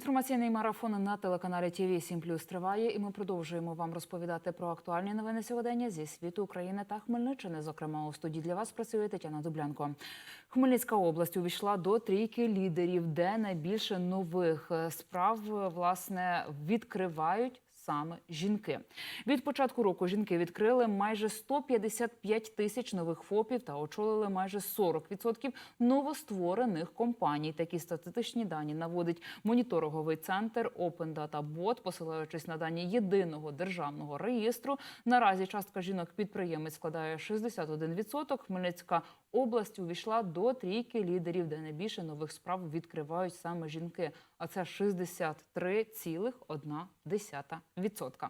Інформаційний марафон на телеканалі ТВ 7 Плюс триває, і ми продовжуємо вам розповідати про актуальні новини сьогодення зі світу України та Хмельниччини. Зокрема, у студії для вас працює Тетяна Дублянко. Хмельницька область увійшла до трійки лідерів, де найбільше нових е, справ е, власне відкривають. Саме жінки від початку року жінки відкрили майже 155 тисяч нових ФОПів та очолили майже 40% новостворених компаній. Такі статистичні дані наводить моніторинговий центр Open Data Bot, посилаючись на дані єдиного державного реєстру. Наразі частка жінок-підприємець складає 61%. Хмельницька область увійшла до трійки лідерів, де найбільше нових справ відкривають саме жінки. А це 63,1%.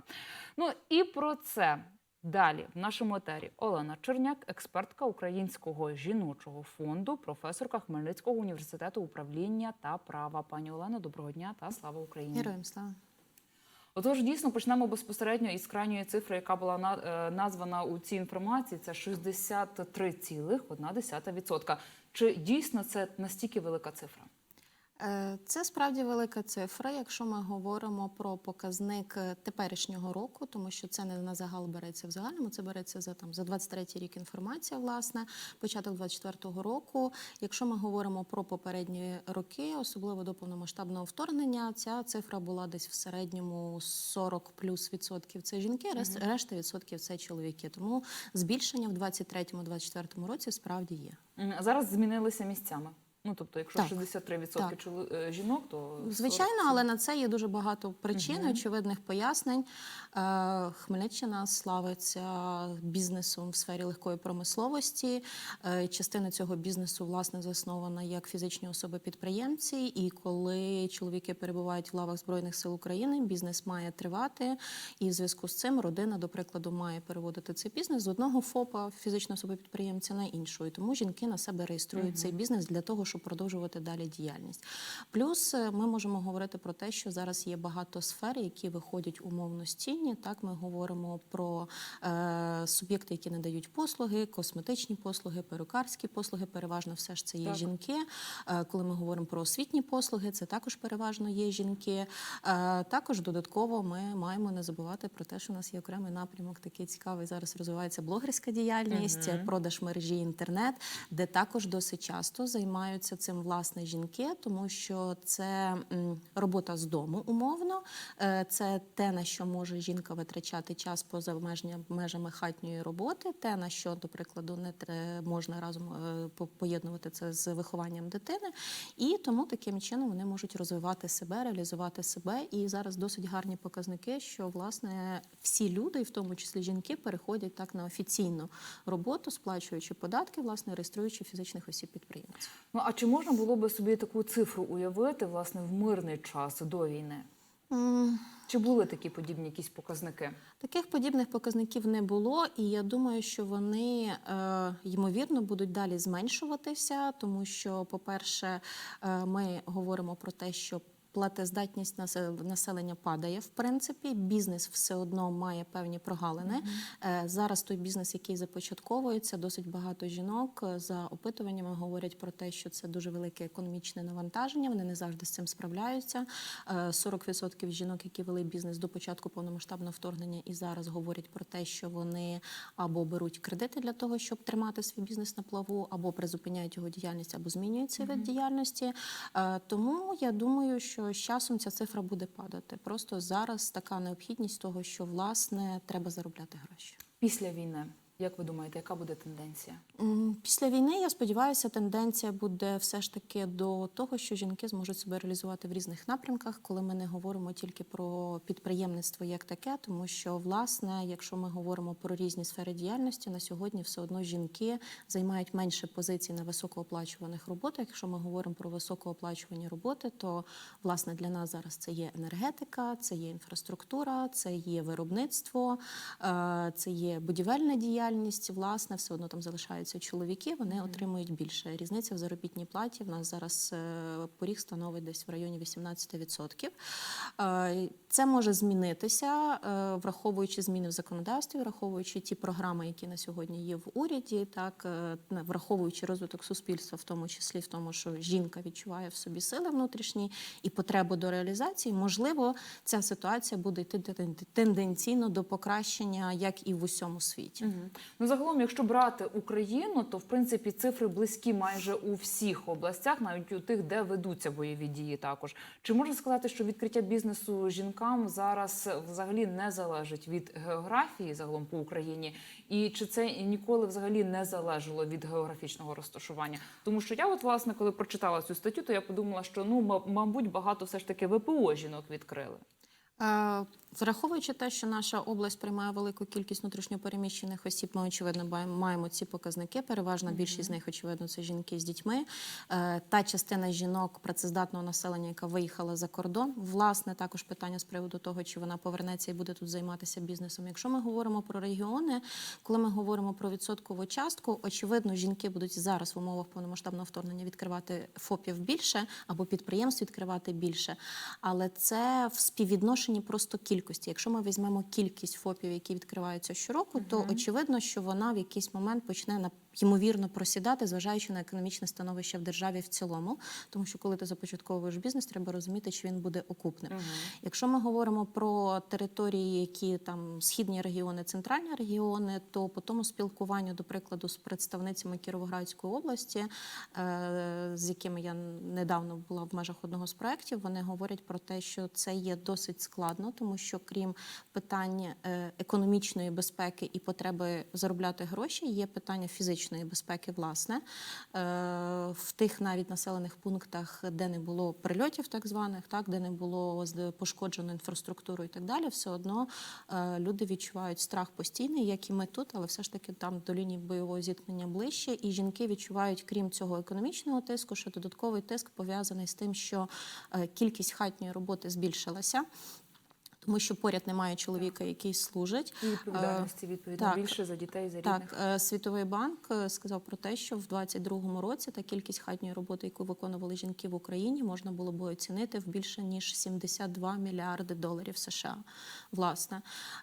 Ну і про це далі в нашому етері Олена Черняк, експертка Українського жіночого фонду, професорка Хмельницького університету управління та права. Пані Олено, доброго дня та слава Україні. Героям слава. Отож, дійсно почнемо безпосередньо із крайньої цифри, яка була е, названа у цій інформації. Це 63,1%. Чи дійсно це настільки велика цифра? Е, Це справді велика цифра, якщо ми говоримо про показник е, теперішнього року, тому що це не на загал береться в загальному, це береться за там за 23 рік інформація, власне, початок 24-го року. Якщо ми говоримо про попередні роки, особливо до повномасштабного вторгнення, ця цифра була десь в середньому 40 плюс відсотків це жінки, решта, решта відсотків це чоловіки. Тому збільшення в 23-24 році справді є. Зараз змінилися місцями. Ну тобто, якщо Так, 63% так. е, жінок, то Звичайно, але на це є дуже багато причин, очевидних пояснень. Е, Хмельниччина славиться бізнесом в сфері легкої промисловості. Е, Частина цього бізнесу власне заснована як фізичні особи-підприємці. І коли чоловіки перебувають в лавах збройних сил України, бізнес має тривати. І в зв'язку з цим родина, до прикладу, має переводити цей бізнес з одного ФОПа фізичної особи-підприємця на іншу. І тому жінки на себе реєструють цей бізнес для того, щоб продовжувати далі діяльність. Плюс е, ми можемо говорити про те, що зараз є багато сфер, які виходять умовно з тіні. Так, ми говоримо про е, суб'єкти, які надають послуги, косметичні послуги, перукарські послуги. Переважно все ж це є Так. жінки. Е, коли ми говоримо про освітні послуги, це також переважно є жінки. Е, також додатково ми маємо не забувати про те, що у нас є окремий напрямок, такий цікавий. Зараз розвивається блогерська діяльність, Мгм. продаж мережі інтернет, де також досить часто займаються цим власне жінки, тому що це робота з дому умовно. Е, Це те, на що може жінка витрачати час поза межами хатньої роботи, те, на що, до прикладу, не можна разом е, поєднувати це з вихованням дитини. І тому таким чином вони можуть розвивати себе, реалізувати себе. І зараз досить гарні показники, що власне всі люди, і в тому числі жінки, переходять так на офіційну роботу, сплачуючи податки, власне, реєструючи фізичних осіб підприємців. А чи можна було би собі таку цифру уявити власне в мирний час до війни? Чи були такі подібні якісь показники? Таких подібних показників не було, і я думаю, що вони е, ймовірно будуть далі зменшуватися, тому що, по-перше, е, ми говоримо про те, що платездатність насе- населення падає в принципі. Бізнес все одно має певні прогалини. Е, Зараз той бізнес, який започатковується, досить багато жінок е, за опитуваннями говорять про те, що це дуже велике економічне навантаження. Вони не завжди з цим справляються. Е, 40% жінок, які вели бізнес до початку повномасштабного вторгнення, і зараз говорять про те, що вони або беруть кредити для того, щоб тримати свій бізнес на плаву, або призупиняють його діяльність, або змінюють цей вид діяльності. Е, Тому я думаю, що з часом ця цифра буде падати. Просто зараз така необхідність того, що власне треба заробляти гроші. Після війни, як ви думаєте, яка буде тенденція? Після війни, я сподіваюся, тенденція буде все ж таки до того, що жінки зможуть себе реалізувати в різних напрямках, коли ми не говоримо тільки про підприємництво як таке, тому що, власне, якщо ми говоримо про різні сфери діяльності, на сьогодні все одно жінки займають менше позицій на високооплачуваних роботах. Якщо ми говоримо про високооплачувані роботи, то власне для нас зараз це є енергетика, це є інфраструктура, це є виробництво, е, це є будівельна діяльність. Діяльність, власне, все одно там залишаються чоловіки, вони отримують більше. Різниця в заробітній платі в нас зараз е, поріг становить десь в районі 18%. Е, Це може змінитися, е, враховуючи зміни в законодавстві, враховуючи ті програми, які на сьогодні є в уряді, так враховуючи розвиток суспільства, в тому числі в тому, що жінка відчуває в собі сили внутрішні і потребу до реалізації, можливо, ця ситуація буде йти тенденційно до покращення, як і в усьому світі. Мгм. Ну, загалом, якщо брати Україну, то в принципі цифри близькі майже у всіх областях, навіть у тих, де ведуться бойові дії. Також чи можна сказати, що відкриття бізнесу жінкам зараз взагалі не залежить від географії загалом по Україні, і чи це ніколи взагалі не залежало від географічного розташування? Тому що я, от власне, коли прочитала цю статтю, то я подумала, що ну ма- мабуть багато все ж таки ВПО жінок відкрили. Враховуючи те, що наша область приймає велику кількість внутрішньопереміщених осіб, ми очевидно маємо ці показники. Переважна більшість з них, очевидно, це жінки з дітьми. Е, Та частина жінок працездатного населення, яка виїхала за кордон, власне, також питання з приводу того, чи вона повернеться і буде тут займатися бізнесом. Якщо ми говоримо про регіони, коли ми говоримо про відсоткову частку, очевидно, жінки будуть зараз в умовах повномасштабного вторгнення відкривати ФОПів більше або підприємств відкривати більше. Але це в співвідношенні просто кількості. Якщо ми візьмемо кількість ФОПів, які відкриваються щороку, то очевидно, що вона в якийсь момент почне на ймовірно просідати, зважаючи на економічне становище в державі в цілому. Тому що коли ти започатковуєш бізнес, треба розуміти, чи він буде окупним. Якщо ми говоримо про території, які там східні регіони, центральні регіони, то по тому спілкуванню, до прикладу, з представницями Кіровоградської області, е, з якими я недавно була в межах одного з проєктів, вони говорять про те, що це є досить складно, тому що крім питань е, економічної безпеки і потреби заробляти гроші, є питання фізичної безпеки, власне, Е, в тих навіть населених пунктах, де не було прильотів, так званих, так де не було пошкоджено інфраструктуру і так далі, все одно е, люди відчувають страх постійний, як і ми тут, але все ж таки там до лінії бойового зіткнення ближче. І жінки відчувають, крім цього економічного тиску, що додатковий тиск пов'язаний з тим, що е, кількість хатньої роботи збільшилася. Тому що поряд немає чоловіка, який служить. І відповідальності відповідно так. більше за дітей, за рідних. Так, е, Світовий банк е, сказав про те, що в 2022 році та кількість хатньої роботи, яку виконували жінки в Україні, можна було би оцінити в більше ніж 72 мільярди доларів США. Власне,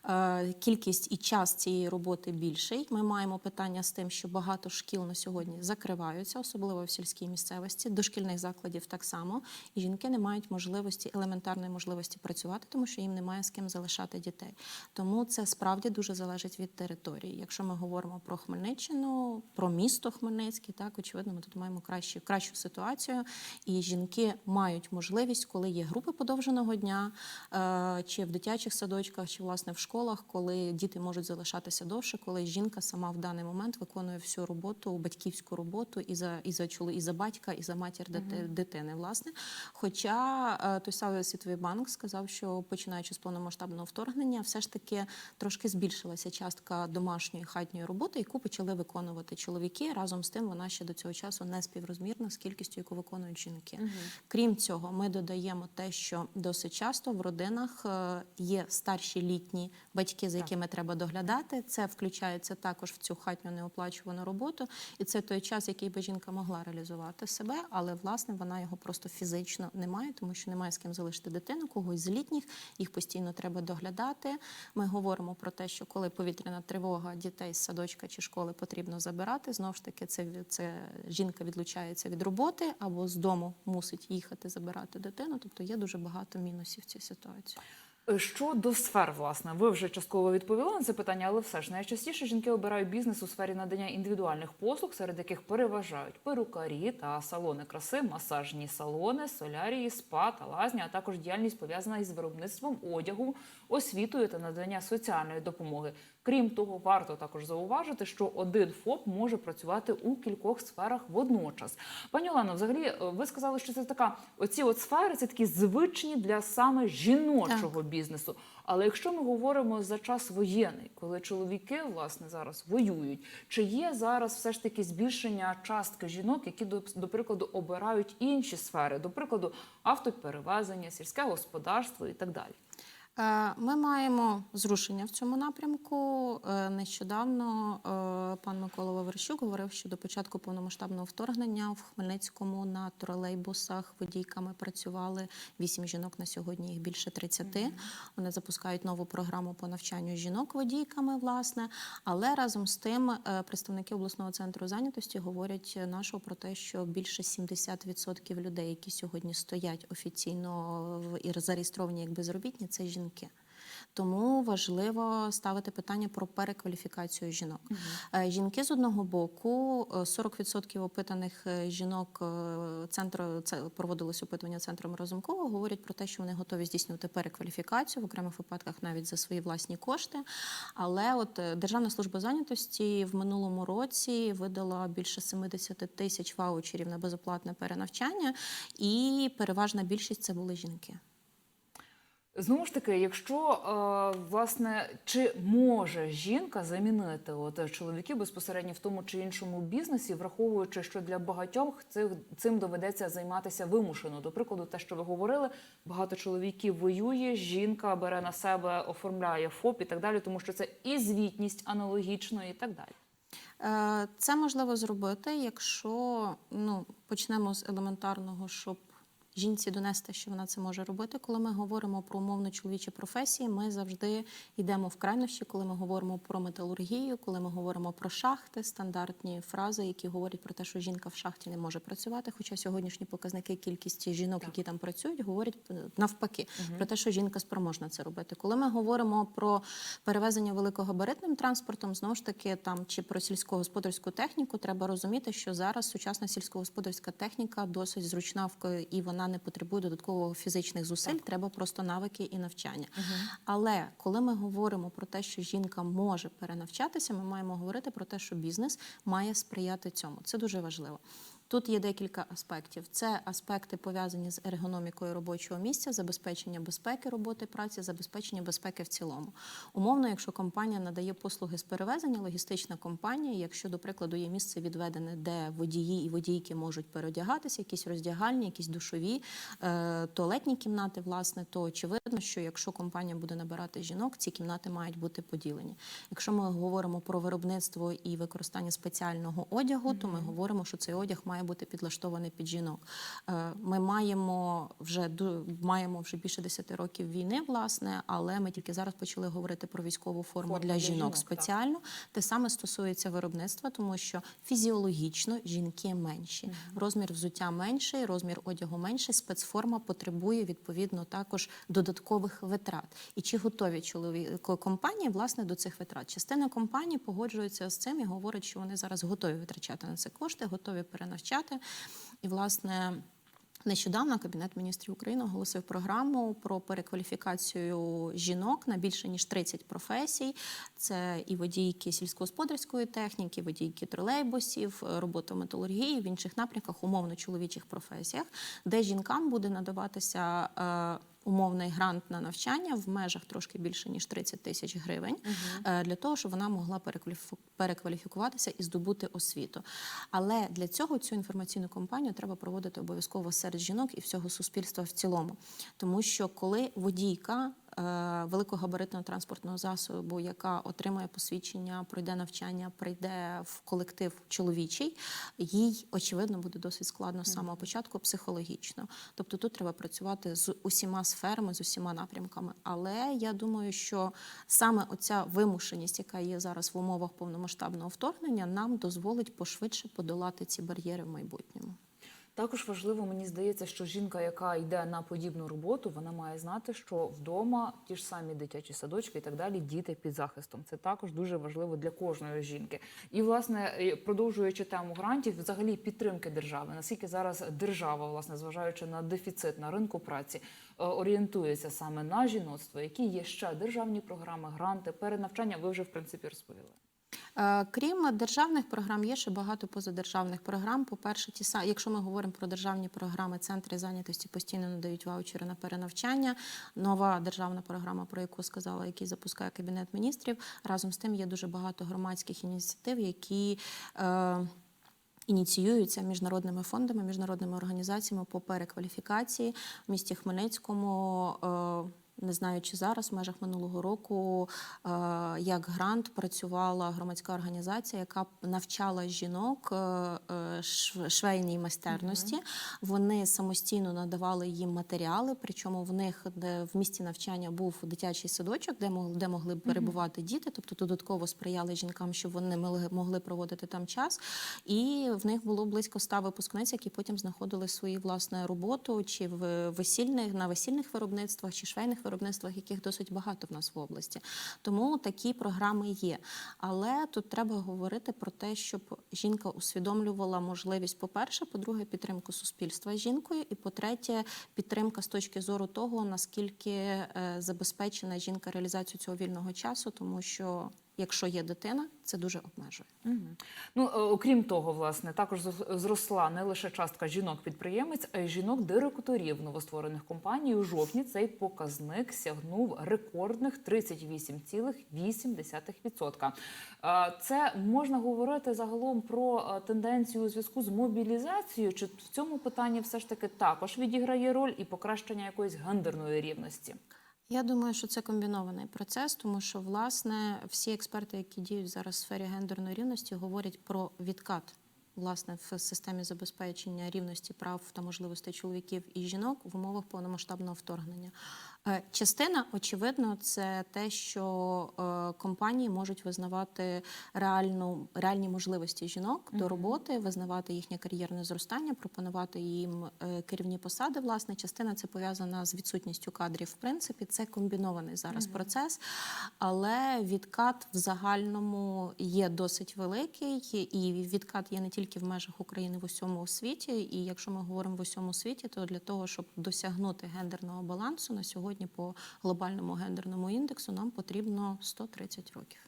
Е, кількість і час цієї роботи більший. Ми маємо питання з тим, що багато шкіл на сьогодні закриваються, особливо в сільській місцевості, дошкільних закладів так само. І жінки не мають можливості, елементарної можливості працювати, тому що їм немає з ким залишати дітей. Тому це справді дуже залежить від території. Якщо ми говоримо про Хмельниччину, про місто Хмельницький, так очевидно, ми тут маємо кращу, кращу ситуацію. І жінки мають можливість, коли є групи подовженого дня, е, чи в дитячих садочках, чи власне в школах, коли діти можуть залишатися довше, коли жінка сама в даний момент виконує всю роботу, батьківську роботу і за і за чоло, і за батька, і за матір дити- дитини. Власне, хоча е, той самий світовий банк сказав, що починаючи з повномасштабного вторгнення, все ж таки трошки збільшилася частка домашньої хатньої роботи, яку почали виконувати чоловіки. Разом з тим, вона ще до цього часу не співрозмірна з кількістю, яку виконують жінки. Крім цього, ми додаємо те, що досить часто в родинах е, є старші літні батьки, за якими треба доглядати. Це включається також в цю хатню неоплачувану роботу, і це той час, який би жінка могла реалізувати себе, але власне вона його просто фізично не має, тому що немає з ким залишити дитину, когось з літніх їх постійно треба доглядати. Ми говоримо про те, що коли повітряна тривога дітей з садочка чи школи потрібно забирати, знову ж таки, це, це жінка відлучається від роботи або з дому мусить їхати забирати дитину. Тобто є дуже багато мінусів в цій ситуації. Щодо сфер, власне, ви вже частково відповіли на це питання, але все ж найчастіше жінки обирають бізнес у сфері надання індивідуальних послуг, серед яких переважають перукарі та салони краси, масажні салони, солярії, спа та лазні, а також діяльність пов'язана із виробництвом одягу, освітою та надання соціальної допомоги. Крім того, варто також зауважити, що один ФОП може працювати у кількох сферах водночас. Пані Олено, взагалі, е, ви сказали, що це така оці от сфери, це такі звичні для саме жіночого бізнесу. Але якщо ми говоримо за час воєнний, коли чоловіки власне зараз воюють, чи є зараз все ж таки збільшення частки жінок, які до, до прикладу обирають інші сфери, до прикладу, автоперевезення, сільське господарство і так далі? Е, Ми маємо зрушення в цьому напрямку. Е, Нещодавно е, пан Микола Ваверщук говорив, що до початку повномасштабного вторгнення в Хмельницькому на тролейбусах водійками працювали вісім жінок. На сьогодні їх більше 30. Вони запускають нову програму по навчанню жінок водійками, власне. Але разом з тим представники обласного центру зайнятості говорять нашого про те, що більше 70% людей, які сьогодні стоять офіційно і зареєстровані як безробітні, це жінки. Тому важливо ставити питання про перекваліфікацію жінок. Е, Жінки з одного боку, е, 40% опитаних е, жінок е, центру це проводилось опитування центром Разумкова, говорять про те, що вони готові здійснювати перекваліфікацію в окремих випадках навіть за свої власні кошти. Але от е, Державна служба зайнятості в минулому році видала більше 70 тисяч ваучерів на безоплатне перенавчання, і переважна більшість це були жінки. Знову ж таки, якщо е, власне чи може жінка замінити от чоловіків безпосередньо в тому чи іншому бізнесі, враховуючи, що для багатьох цих цим доведеться займатися вимушено. До прикладу, те, що ви говорили, багато чоловіків воює, жінка бере на себе, оформляє ФОП і так далі, тому що це і звітність аналогічно, і так далі. Е, Це можливо зробити, якщо ну, почнемо з елементарного, щоб жінці донести, що вона це може робити. Коли ми говоримо про умовно чоловічі професії, ми завжди йдемо в крайнощі, коли ми говоримо про металургію, коли ми говоримо про шахти, стандартні фрази, які говорять про те, що жінка в шахті не може працювати. Хоча сьогоднішні показники кількості жінок, які там працюють, говорять е, навпаки про те, що жінка спроможна це робити. Коли ми говоримо про перевезення великогабаритним транспортом, знову ж таки, там чи про сільськогосподарську техніку, треба розуміти, що зараз сучасна сільськогосподарська техніка досить зручна в і вона не потребує додаткового фізичних зусиль. Треба просто навики і навчання. Але коли ми говоримо про те, що жінка може перенавчатися, ми маємо говорити про те, що бізнес має сприяти цьому. Це дуже важливо. Тут є декілька аспектів. Це аспекти пов'язані з ергономікою робочого місця, забезпечення безпеки роботи праці, забезпечення безпеки в цілому. Умовно, якщо компанія надає послуги з перевезення, логістична компанія, якщо, до прикладу, є місце відведене, де водії і водійки можуть переодягатися, якісь роздягальні, якісь душові, е, туалетні кімнати, власне, то очевидно, що якщо компанія буде набирати жінок, ці кімнати мають бути поділені. Якщо ми говоримо про виробництво і використання спеціального одягу, то ми говоримо, що цей одяг має бути підлаштований під жінок. Е, Ми маємо вже маємо вже більше 10 років війни, власне, але ми тільки зараз почали говорити про військову форму Форму для для жінок жінок, так. спеціально. Те саме стосується виробництва, тому що фізіологічно жінки менші. Розмір взуття менший, розмір одягу менший. Спецформа потребує відповідно також додаткових витрат. І чи готові чолові компанії власне до цих витрат? Частина компаній погоджується з цим і говорить, що вони зараз готові витрачати на це кошти, готові перенавчати. І власне. Нещодавно Кабінет міністрів України оголосив програму про перекваліфікацію жінок на більше ніж 30 професій. Це і водійки сільськогосподарської техніки, водійки тролейбусів, робота металургії, в інших напрямках, умовно чоловічих професіях, де жінкам буде надаватися. Умовний грант на навчання в межах трошки більше ніж 30 тисяч гривень угу. для того, щоб вона могла перекваліфікуватися і здобути освіту. Але для цього цю інформаційну кампанію треба проводити обов'язково серед жінок і всього суспільства в цілому. Тому що коли водійка великогабаритного транспортного засобу, яка отримає посвідчення, пройде навчання, прийде в колектив чоловічий, їй очевидно буде досить складно з самого початку психологічно. Тобто тут треба працювати з усіма сферами, з усіма напрямками. Але я думаю, що саме оця вимушеність, яка є зараз в умовах повномасштабного вторгнення, нам дозволить пошвидше подолати ці бар'єри в майбутньому. Також важливо, мені здається, що жінка, яка йде на подібну роботу, вона має знати, що вдома ті ж самі дитячі садочки і так далі, діти під захистом. Це також дуже важливо для кожної жінки. І власне, продовжуючи тему грантів, взагалі підтримки держави, наскільки зараз держава, власне, зважаючи на дефіцит на ринку праці, е, орієнтується саме на жіноцтво, які є ще державні програми, гранти, перенавчання. Ви вже в принципі розповіли. Е, Крім державних програм, є ще багато позадержавних програм. По-перше, ті са- якщо ми говоримо про державні програми, центри зайнятості постійно надають ваучери на перенавчання. Нова державна програма, про яку сказала, який запускає кабінет міністрів. Разом з тим є дуже багато громадських ініціатив, які е, Ініціюються міжнародними фондами, міжнародними організаціями по перекваліфікації в місті Хмельницькому. е, Не знаю, чи зараз в межах минулого року е, як грант працювала громадська організація, яка навчала жінок е, е, шв- швейній майстерності. Вони самостійно надавали їм матеріали. Причому в них де в місті навчання був дитячий садочок, де могли, де могли перебувати діти, тобто додатково сприяли жінкам, щоб вони могли, проводити там час. І в них було близько ста випускниць, які потім знаходили свою власне роботу чи в весільних на весільних виробництвах, чи швейних виробництвах, яких досить багато в нас в області. Тому такі програми є. Але тут треба говорити про те, щоб жінка усвідомлювала можливість, по-перше, по-друге, підтримку суспільства з жінкою, і по-третє, підтримка з точки зору того, наскільки е, забезпечена жінка реалізацію цього вільного часу, тому що якщо є дитина, це дуже обмежує. Мгм. Ну, е, окрім того, власне, також зрос- зросла не лише частка жінок-підприємець, а й жінок-директорів новостворених компаній. У жовтні цей показник сягнув рекордних 38,8%. Е, Це можна говорити загалом про е, тенденцію у зв'язку з мобілізацією. Чи в цьому питанні все ж таки також відіграє роль і покращення якоїсь гендерної рівності? Я думаю, що це комбінований процес, тому що власне всі експерти, які діють зараз в сфері гендерної рівності, говорять про відкат власне в системі забезпечення рівності прав та можливостей чоловіків і жінок в умовах повномасштабного вторгнення. Е, Частина, очевидно, це те, що е, компанії можуть визнавати реальну реальні можливості жінок до роботи, визнавати їхнє кар'єрне зростання, пропонувати їм е, керівні посади. Власне, частина це пов'язана з відсутністю кадрів. В принципі, це комбінований зараз процес, але відкат в загальному є досить великий, і відкат є не тільки в межах України в усьому світі. І якщо ми говоримо в усьому світі, то для того, щоб досягнути гендерного балансу на сьогодні по глобальному гендерному індексу, нам потрібно 130 років.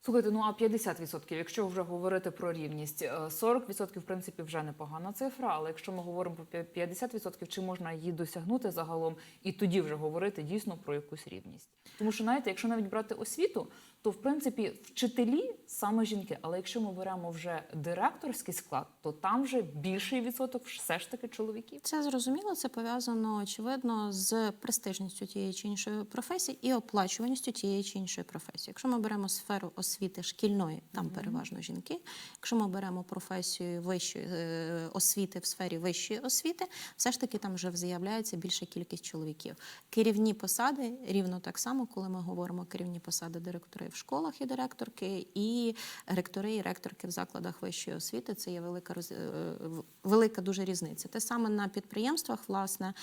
Слухайте, ну а 50%, якщо вже говорити про рівність, е, 40% в принципі вже непогана цифра. Але якщо ми говоримо про п'я- 50%, чи можна її досягнути загалом, і тоді вже говорити дійсно про якусь рівність? Тому що знаєте, якщо навіть брати освіту, то в принципі вчителі саме жінки. Але якщо ми беремо вже директорський склад, то там вже більший відсоток все ж таки чоловіків. Це зрозуміло, це пов'язано очевидно з престижністю тієї чи іншої професії і оплачуваністю тієї чи іншої професії. Якщо ми беремо сферу освіти шкільної, там переважно жінки. Якщо ми беремо професію вищої е, освіти в сфері вищої освіти, все ж таки там вже з'являється більша кількість чоловіків. Керівні посади рівно так само, коли ми говоримо керівні посади директори в школах і директорки, і ректори і ректорки в закладах вищої освіти. Це є велика е, велика дуже різниця. Те саме на підприємствах, власне.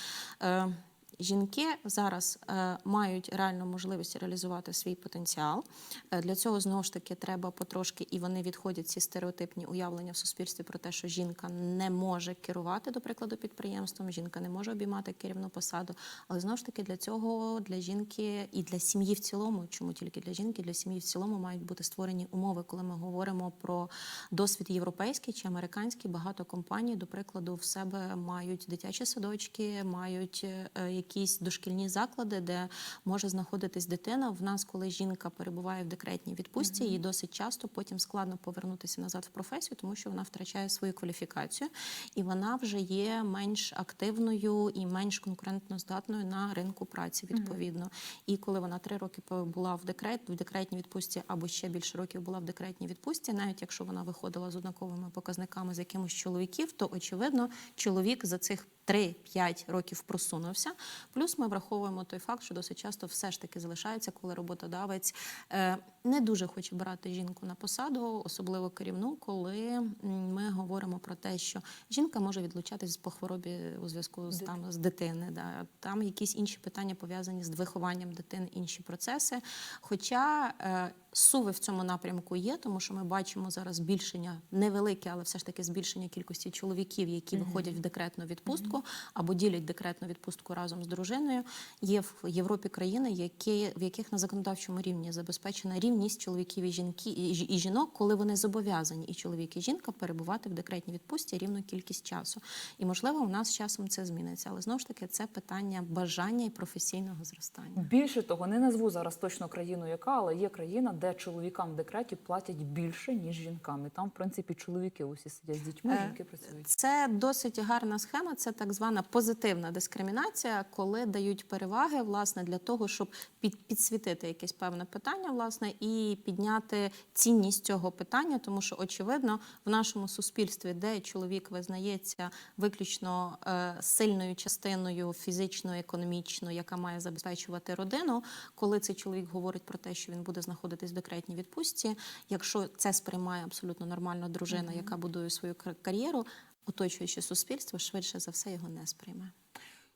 Жінки зараз е, мають реальну можливість реалізувати свій потенціал. Е, для цього знову ж таки треба потрошки, і вони відходять ці стереотипні уявлення в суспільстві про те, що жінка не може керувати, до прикладу, підприємством, жінка не може обіймати керівну посаду. Але знову ж таки для цього для жінки і для сім'ї в цілому, чому тільки для жінки, для сім'ї в цілому мають бути створені умови, коли ми говоримо про досвід європейський чи американський. Багато компаній, до прикладу, в себе мають дитячі садочки, мають е, якісь дошкільні заклади, де може знаходитись дитина. В нас, коли жінка перебуває в декретній відпустці, їй досить часто потім складно повернутися назад в професію, тому що вона втрачає свою кваліфікацію, і вона вже є менш активною і менш конкурентно здатною на ринку праці. Відповідно, і коли вона три роки була в декрет в декретній відпустці або ще більше років була в декретній відпустці, навіть якщо вона виходила з однаковими показниками з якимось чоловіків, то очевидно чоловік за цих 3-5 років просунувся. Плюс ми враховуємо той факт, що досить часто все ж таки залишається, коли роботодавець е, не дуже хоче брати жінку на посаду, особливо керівну, коли ми говоримо про те, що жінка може відлучатись по хворобі у зв'язку з там з дитини. Да. Там якісь інші питання пов'язані з вихованням дитини, інші процеси. Хоча е, суви в цьому напрямку є, тому що ми бачимо зараз збільшення невелике, але все ж таки збільшення кількості чоловіків, які виходять в декретну відпустку або ділять декретну відпустку разом з дружиною. Є в Європі країни, які в яких на законодавчому рівні забезпечена рівність чоловіків і жінки і жінок, коли вони зобов'язані і чоловік, і жінка перебувати в декретній відпустці рівну кількість часу. І можливо, у нас з часом це зміниться, але знову ж таки це питання бажання і професійного зростання. Більше того, не назву зараз точно країну, яка, але є країна, де чоловікам в декреті платять більше ніж жінкам. І там, в принципі, чоловіки усі сидять з дітьми, Е, жінки працюють. Це досить гарна схема. Це так так звана позитивна дискримінація, коли дають переваги власне для того, щоб під, підсвітити якесь певне питання, власне, і підняти цінність цього питання, тому що очевидно в нашому суспільстві, де чоловік визнається виключно е, сильною частиною фізично, економічно, яка має забезпечувати родину, коли цей чоловік говорить про те, що він буде знаходитись в декретній відпустці, якщо це сприймає абсолютно нормальна дружина, яка будує свою кар- кар'єру, оточуюче суспільство швидше за все його не сприйме.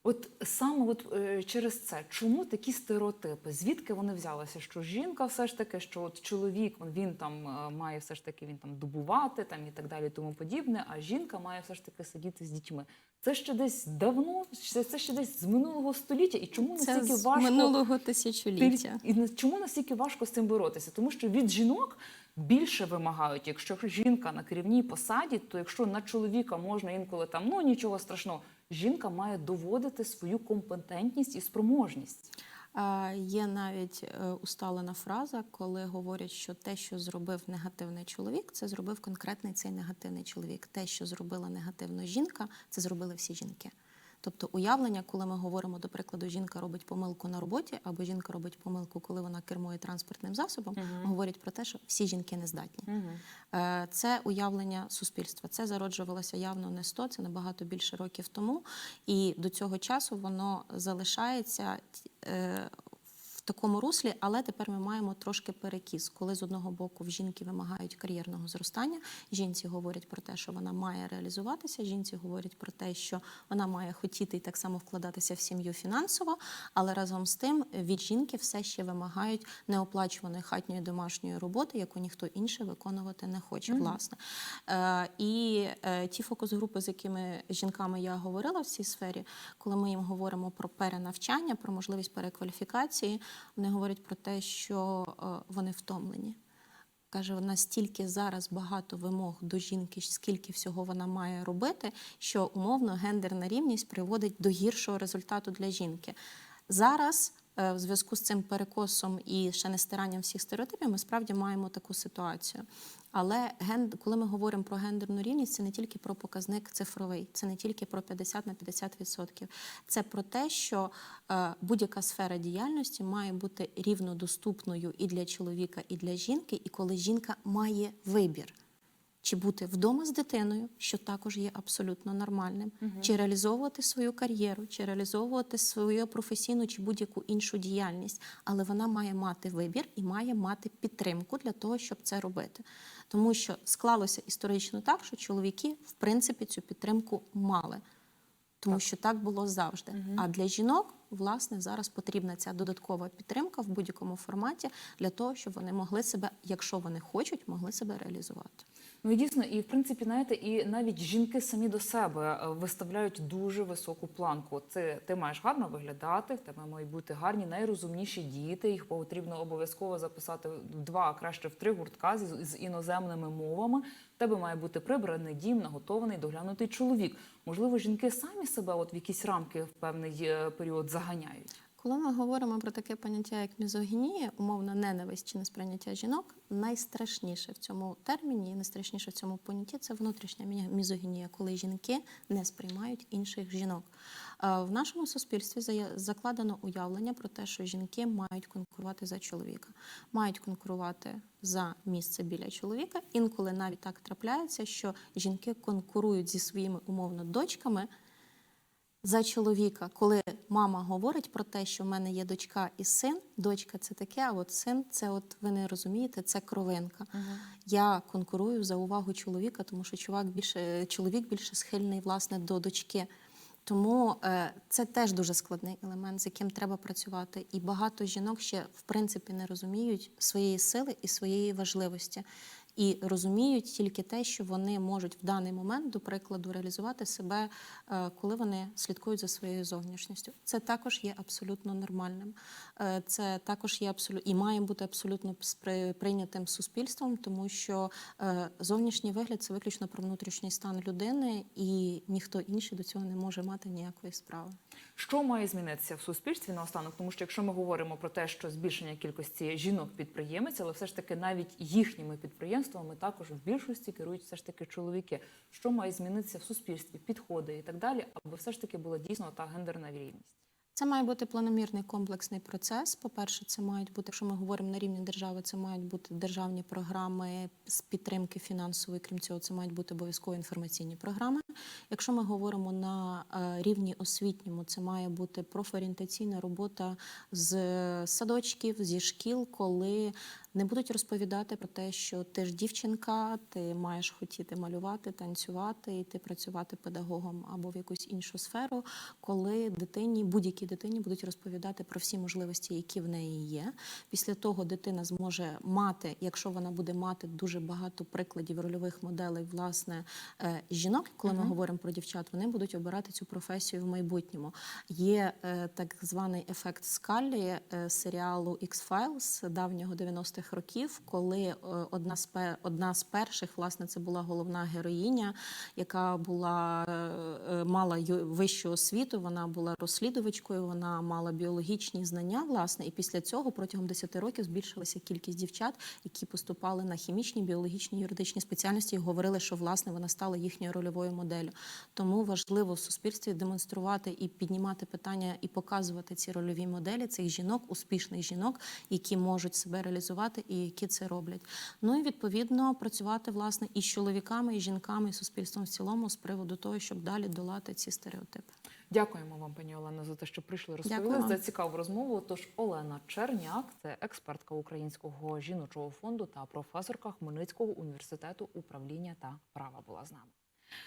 От саме от е, через це, чому такі стереотипи? Звідки вони взялися? Що жінка все ж таки, що от чоловік він, він там е, має все ж таки він там добувати там і так далі, тому подібне. А жінка має все ж таки сидіти з дітьми. Це ще десь давно, це, це ще десь з минулого століття. І чому Це настільки з важко минулого тисячоліття. І на- чому настільки важко з цим боротися? Тому що від жінок більше вимагають. Якщо жінка на керівній посаді, то якщо на чоловіка можна інколи там ну нічого страшного, жінка має доводити свою компетентність і спроможність. А, Є навіть е, усталена фраза, коли говорять, що те, що зробив негативний чоловік, це зробив конкретний цей негативний чоловік. Те, що зробила негативно жінка, це зробили всі жінки. Тобто уявлення, коли ми говоримо, до прикладу, жінка робить помилку на роботі, або жінка робить помилку, коли вона кермує транспортним засобом, говорять про те, що всі жінки не здатні. Е, Це уявлення суспільства. Це зароджувалося явно не 100, це набагато більше років тому. І до цього часу воно залишається е, такому руслі, але тепер ми маємо трошки перекіс, коли з одного боку в жінки вимагають кар'єрного зростання. Жінці говорять про те, що вона має реалізуватися. Жінці говорять про те, що вона має хотіти і так само вкладатися в сім'ю фінансово, але разом з тим від жінки все ще вимагають неоплачуваної хатньої домашньої роботи, яку ніхто інший виконувати не хоче. Власне е, і е, ті фокус-групи, з якими жінками я говорила в цій сфері, коли ми їм говоримо про перенавчання, про можливість перекваліфікації, вони говорять про те, що е, вони втомлені. Каже, настільки зараз багато вимог до жінки, скільки всього вона має робити, що умовно гендерна рівність приводить до гіршого результату для жінки. Зараз, в зв'язку з цим перекосом і ще не стиранням всіх стереотипів, ми справді маємо таку ситуацію. Але коли ми говоримо про гендерну рівність, це не тільки про показник цифровий, це не тільки про 50 на 50%. Це про те, що е, будь-яка сфера діяльності має бути рівно доступною і для чоловіка, і для жінки, і коли жінка має вибір. Чи бути вдома з дитиною, що також є абсолютно нормальним, чи реалізовувати свою кар'єру, чи реалізовувати свою професійну чи будь-яку іншу діяльність, але вона має мати вибір і має мати підтримку для того, щоб це робити. Тому що склалося історично так, що чоловіки, в принципі, цю підтримку мали. Тому що так було завжди. А для жінок, власне, зараз потрібна ця додаткова підтримка в будь-якому форматі для того, щоб вони могли себе, якщо вони хочуть, могли себе реалізувати. Ну і дійсно, і в принципі, знаєте, і навіть жінки самі до себе е, виставляють дуже високу планку. Це ти маєш гарно виглядати, в тебе мають бути гарні, найрозумніші діти. Їх потрібно обов'язково записати в два, а краще в три гуртка з, з іноземними мовами. В тебе має бути прибраний дім, наготований, доглянутий чоловік. Можливо, жінки самі себе от в якісь рамки в певний е, період заганяють. Коли ми говоримо про таке поняття, як мізогінія, умовна ненависть чи несприйняття жінок, найстрашніше в цьому терміні, найстрашніше в цьому понятті це внутрішня мізогінія, коли жінки не сприймають інших жінок. Е, В нашому суспільстві закладено уявлення про те, що жінки мають конкурувати за чоловіка, мають конкурувати за місце біля чоловіка. Інколи навіть так трапляється, що жінки конкурують зі своїми умовно дочками за чоловіка, коли мама говорить про те, що в мене є дочка і син, дочка це таке, а от син це, от ви не розумієте, це кровинка. Я конкурую за увагу чоловіка, тому що чоловік більше, чоловік більше схильний власне до дочки. Тому е, це теж дуже складний елемент, з яким треба працювати. І багато жінок ще в принципі не розуміють своєї сили і своєї важливості. І розуміють тільки те, що вони можуть в даний момент, до прикладу, реалізувати себе, е, коли вони слідкують за своєю зовнішністю. Це також є абсолютно нормальним. Е, Це також є абсолютно і має бути абсолютно прийнятим суспільством, тому що е, зовнішній вигляд це виключно про внутрішній стан людини, і ніхто інший до цього не може мати ніякої справи. Що має змінитися в суспільстві наостанок? Тому що якщо ми говоримо про те, що збільшення кількості жінок-підприємець, але все ж таки навіть їхніми підприємствами також в більшості керують все ж таки чоловіки. Що має змінитися в суспільстві, підходи і так далі, аби все ж таки була дійсно та гендерна рівність? Це має бути планомірний комплексний процес. По-перше, це мають бути, якщо ми говоримо на рівні держави, це мають бути державні програми з підтримки фінансової. Крім цього, це мають бути обов'язково інформаційні програми. Якщо ми говоримо на е, рівні освітньому, це має бути профорієнтаційна робота з садочків, зі шкіл, коли не будуть розповідати про те, що ти ж дівчинка, ти маєш хотіти малювати, танцювати, йти працювати педагогом або в якусь іншу сферу, коли дитині, будь-якій дитині будуть розповідати про всі можливості, які в неї є. Після того дитина зможе мати, якщо вона буде мати дуже багато прикладів рольових моделей, власне, е, жінок, коли ми говоримо про дівчат, вони будуть обирати цю професію в майбутньому. Є е, так званий ефект скалі е, серіалу X-Files давнього 90-х років, коли е, одна з одна з перших, власне, це була головна героїня, яка була е, е, мала вищу освіту. Вона була розслідувачкою, вона мала біологічні знання, власне, і після цього протягом 10 років збільшилася кількість дівчат, які поступали на хімічні, біологічні, юридичні спеціальності і говорили, що власне вона стала їхньою рольовою моделлю. Тому важливо в суспільстві демонструвати і піднімати питання і показувати ці рольові моделі цих жінок, успішних жінок, які можуть себе реалізувати і які це роблять. Ну і відповідно працювати власне і з чоловіками, і з жінками, і з суспільством в цілому з приводу того, щоб далі долати ці стереотипи. Дякуємо вам, пані Олено, за те, що прийшли розповіли за цікаву розмову. Тож Олена Черняк, це експертка Українського жіночого фонду та професорка Хмельницького університету управління та права була з нами.